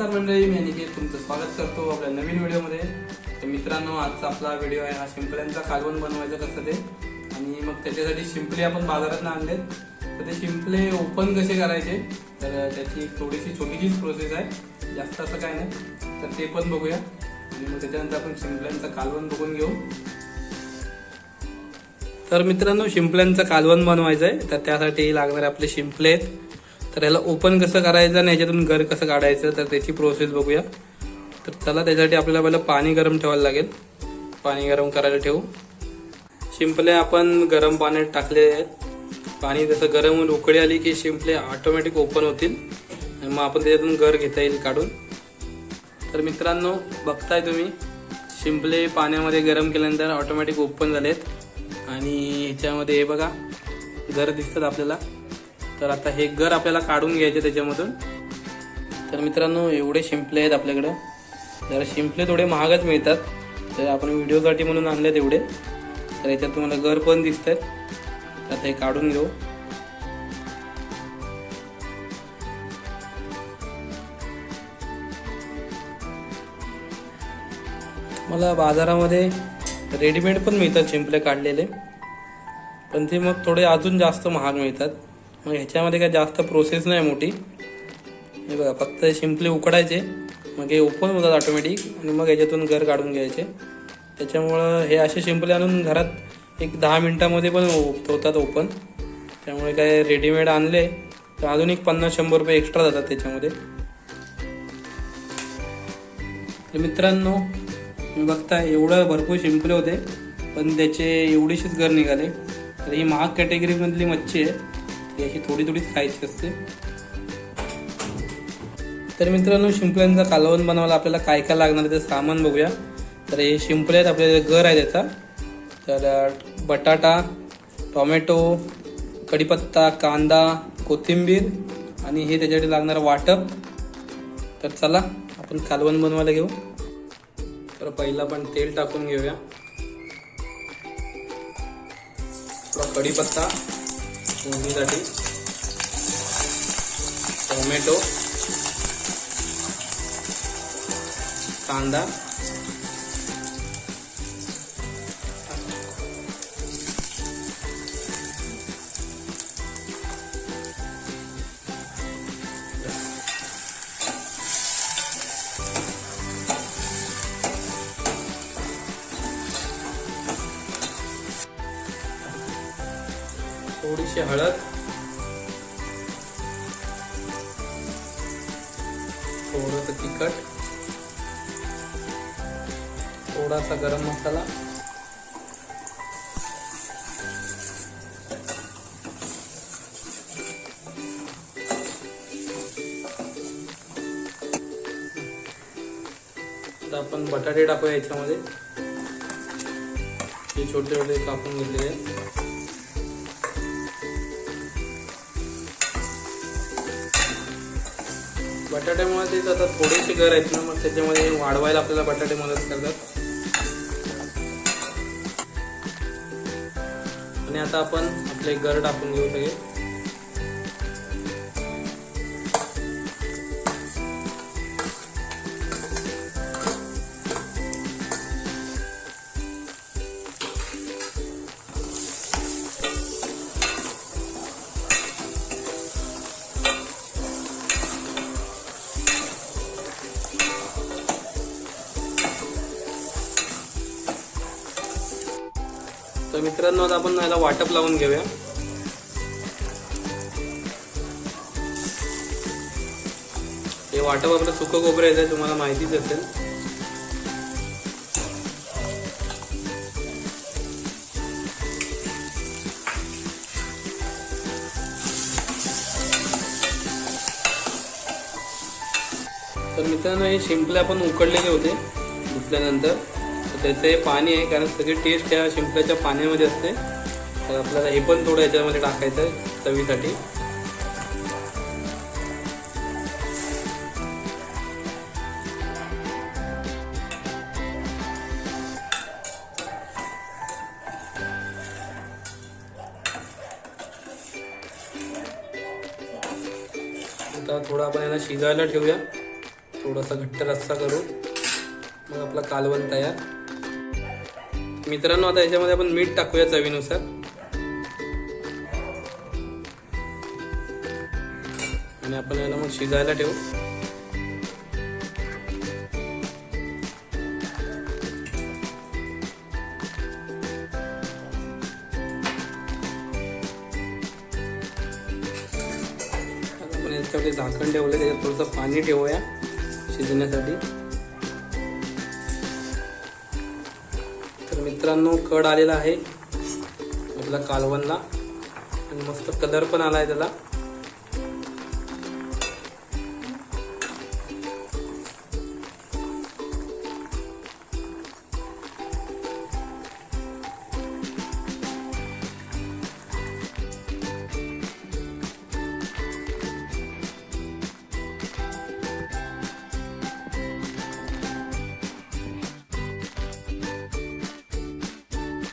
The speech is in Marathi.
नमस्कार मंडळी मी अनिकेत तुमचं स्वागत करतो आपल्या नवीन व्हिडिओमध्ये. तर मित्रांनो आजचा आपला व्हिडिओ आहे हा शिंपल्यांचा कालवण बनवायचं कसं ते. आणि मग त्याच्यासाठी शिंपले आपण बाजारात आणलेत. तर ते शिंपले ओपन कसे करायचे तर त्याची थोडीशी छोटीशीच प्रोसेस आहे. जास्त असं काय नाही. तर ते पण बघूया. आणि मग त्याच्यानंतर आपण शिंपल्यांचं कालवण बघून घेऊ. तर मित्रांनो शिंपल्यांचं कालवण बनवायचं आहे तर त्यासाठी लागणारे आपले शिंपले आहेत. तर याला ओपन कसं करायचं आणि याच्यातून घर कसं काढायचं तर त्याची प्रोसेस बघूया. तर चला त्यासाठी आपल्याला पहिलं पाणी गरम ठेवायला लागेल. पाणी गरम करायला ठेवू. शिंपले आपण गरम पाण्यात टाकले आहेत. पाणी जसं गरम होऊन उकळी आली की शिंपले ऑटोमॅटिक ओपन होतील. आणि मग आपण त्याच्यातून घर घेता येईल काढून. तर मित्रांनो बघताय तुम्ही शिंपले पाण्यामध्ये गरम केल्यानंतर ऑटोमॅटिक ओपन झालेत. आणि ह्याच्यामध्ये हे बघा घर दिसतात आपल्याला. तर आता हे घर आपल्याला काढून घ्यायचे त्याच्यामधून. तर मित्रांनो एवढे शिंपले आहेत आपल्याकडं. जरा शिंपले थोडे महागच मिळतात. तर आपण व्हिडिओसाठी म्हणून आणले तेवढे तर याच्यात तुम्हाला घर पण दिसत आहेत तर आता हे काढून घेऊ. मला बाजारामध्ये रेडीमेड पण मिळतात शिंपले काढलेले. पण ते मग थोडे अजून जास्त महाग मिळतात. मग ह्याच्यामध्ये काय जास्त प्रोसेस नाही मोठी. हे बघा फक्त शिंपले उकडायचे. मग हे ओपन होतात ऑटोमॅटिक आणि मग याच्यातून घर काढून घ्यायचे. त्याच्यामुळं हे असे शिंपले आणून घरात एक दहा मिनटामध्ये पण होतात ओपन त्यामुळे काय रेडीमेड आणले तर अजून एक पन्नास शंभर रुपये एक्स्ट्रा जातात त्याच्यामध्ये. तर मित्रांनो मी बघता एवढं भरपूर शिंपले होते पण त्याचे एवढीशीच घर निघाले. तर ही महाग कॅटेगरीमधली मच्छी आहे. ही अशी थोडी थोडीच खायची असते. तर मित्रांनो शिंपल्यांचा कालवण बनवायला आपल्याला काय काय लागणार आहे ते सामान बघूया. तर हे शिंपले आहेत आपल्याला घर आहे त्याचा. तर बटाटा टोमॅटो कढीपत्ता कांदा कोथिंबीर आणि हे त्याच्यासाठी लागणारं वाटप. तर चला आपण कालवण बनवायला घेऊ. तर पहिला आपण तेल टाकून घेऊया. कढीपत्ता. फोडणीसाठी टोमॅटो. कांदा. थोडीशी हळद. थोडस तिखट. थोडासा गरम मसाला. आपण बटाटे टाकूया याच्यामध्ये. हे छोटे छोटे कापून घेतलेले. आहेत बटाट्यामध्ये तर आता थोडेसे घर आहेत ना मग त्याच्यामध्ये वाढवायला आपल्याला बटाटे मदत करतात. आणि आता आपण आपले घर टाकून घेऊ सगळे. तर मित्रांनो आता आपण याला वाटप लावून घेऊया. हे वाटप आपलं सुकं खोबरं आहे तुम्हाला माहितीच असेल. तर मित्रांनो हे शिंपले आपण उकडलेले होते धुतल्यानंतर. तर त्याचं हे पाणी आहे कारण सगळी टेस्ट त्या शिंपल्याच्या पाण्यामध्ये असते. तर आपल्याला हे पण थोडं याच्यामध्ये टाकायचं आहे चवीसाठी. आता थोडं आपण याला शिजायला ठेवूया. थोडासा घट्ट रस्सा करू मग आपला कालवण तयार. मित्रांनो आता याच्यामध्ये आपण मीठ टाकूया चवीनुसार. आणि आपण याला मग शिजायला ठेवू. आता आपण याच्यावरती झाकण ठेवलं त्याच्यात थोडंसं पाणी ठेवूया शिजण्यासाठी. तर मित्रांनो कड आलेला आहे आपला कालवणला. आणि मस्त कलर पण आला आहे त्याला.